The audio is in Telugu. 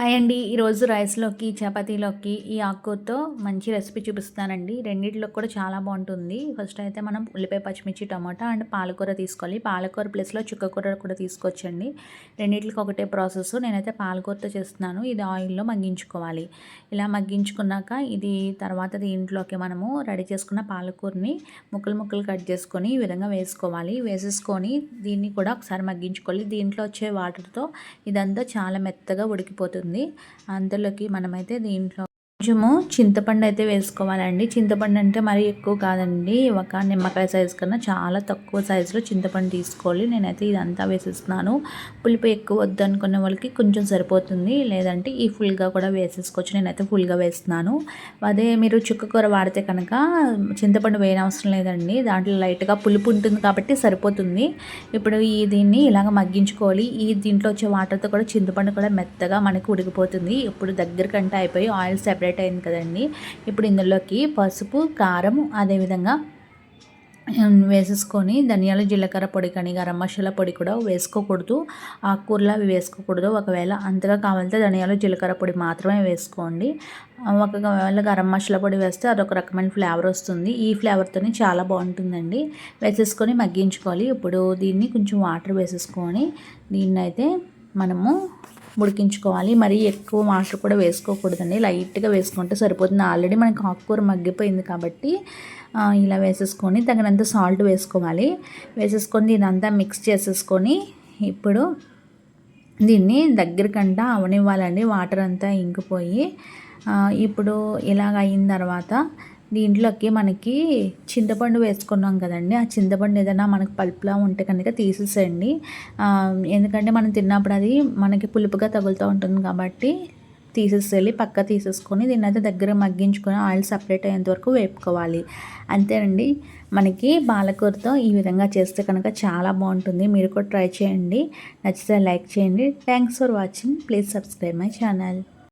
హాయ్ అండి. ఈరోజు రైస్లోకి చపాతీలోకి ఈ ఆకుకూరతో మంచి రెసిపీ చూపిస్తానండి రెండిట్లో కూడా చాలా బాగుంటుంది. ఫస్ట్ అయితే మనం ఉల్లిపాయ పచ్చిమిర్చి టమాటా అండ్ పాలకూర తీసుకోవాలి. పాలకూర ప్లేస్లో చుక్కకూర కూడా తీసుకొచ్చండి రెండిట్లకి ఒకటే ప్రాసెస్ నేనైతే పాలకూరతో చేస్తున్నాను. ఇది ఆయిల్లో మగ్గించుకోవాలి. ఇలా మగ్గించుకున్నాక ఇది తర్వాత దీంట్లోకి మనము రెడీ చేసుకున్న పాలకూరని ముక్కలు ముక్కలు కట్ చేసుకొని ఈ విధంగా వేసుకోవాలి. వేసేసుకొని దీన్ని కూడా ఒకసారి మగ్గించుకోవాలి. దీంట్లో వచ్చే వాటర్తో ఇదంతా చాలా మెత్తగా ఉడికిపోతుంది. ఉంటుంది. అందులోకి మనమైతే దీంట్లో కొంచెము చింతపండు అయితే వేసుకోవాలండి. చింతపండు అంటే మరీ ఎక్కువ కాదండి. ఒక నిమ్మకాయ సైజు కన్నా చాలా తక్కువ సైజులో చింతపండు తీసుకోవాలి. నేనైతే ఇదంతా వేసేస్తున్నాను. పులుపు ఎక్కువ వద్దు అనుకున్న వాళ్ళకి కొంచెం సరిపోతుంది. లేదంటే ఈ ఫుల్గా కూడా వేసేసుకోవచ్చు. నేనైతే ఫుల్గా వేస్తున్నాను. అదే మీరు చుక్క కూర వాడితే కనుక చింతపండు వేయనవసరం లేదండి. దాంట్లో లైట్గా పులుపు ఉంటుంది కాబట్టి సరిపోతుంది. ఇప్పుడు ఈ దీన్ని ఇలాగ మగ్గించుకోవాలి. ఈ దీంట్లో వచ్చే వాటర్తో కూడా చింతపండు కూడా మెత్తగా మనకి ఉడికిపోతుంది. ఇప్పుడు దగ్గరకంటే అయిపోయి ఆయిల్ సెపరేట్ సెపరేట్ అయింది కదండి. ఇప్పుడు ఇందులోకి పసుపు కారం అదేవిధంగా వేసేసుకొని ధనియాల జీలకర్ర పొడి కానీ గరం మసాలా పొడి కూడా వేసుకోకూడదు. ఆకుకూరలు అవి వేసుకోకూడదు. ఒకవేళ అంతగా కావాలంటే ధనియాల జీలకర్ర పొడి మాత్రమే వేసుకోండి. ఒకవేళ గరం మసాలా పొడి వేస్తే అదొక రకమైన ఫ్లేవర్ వస్తుంది. ఈ ఫ్లేవర్తోనే చాలా బాగుంటుందండి. వేసేసుకొని మగ్గించుకోవాలి. ఇప్పుడు దీన్ని కొంచెం వాటర్ వేసేసుకొని దీన్ని అయితే మనము ఉడికించుకోవాలి మరీ ఎక్కువ వాటర్ కూడా వేసుకోకూడదండి. లైట్గా వేసుకుంటే సరిపోతుంది. ఆల్రెడీ మనకి ఆకుకూర మగ్గిపోయింది కాబట్టి ఇలా వేసేసుకొని తగినంత సాల్ట్ వేసుకోవాలి. వేసేసుకొని దీని అంతా మిక్స్ చేసేసుకొని ఇప్పుడు దీన్ని దగ్గరకంట అవనివ్వాలండి. వాటర్ అంతా ఇంకిపోయి ఇప్పుడు ఇలాగ అయిన తర్వాత దీంట్లోకి మనకి చింతపండు వేసుకున్నాం కదండి. ఆ చింతపండు ఏదైనా మనకు పల్పులా ఉంటే కనుక తీసేసేయండి. ఎందుకంటే మనం తిన్నప్పుడు అది మనకి పులుపుగా తగులుతూ ఉంటుంది కాబట్టి తీసేసేయాలి. పక్క తీసేసుకొని దీన్ని అయితే దగ్గర మగ్గించుకొని ఆయిల్ సపరేట్ అయ్యేంత వరకు వేపుకోవాలి. అంతేనండి. మనకి పాలకూరతో ఈ విధంగా చేస్తే కనుక చాలా బాగుంటుంది. మీరు కూడా ట్రై చేయండి. నచ్చితే లైక్ చేయండి. Thanks for watching. Please subscribe my channel.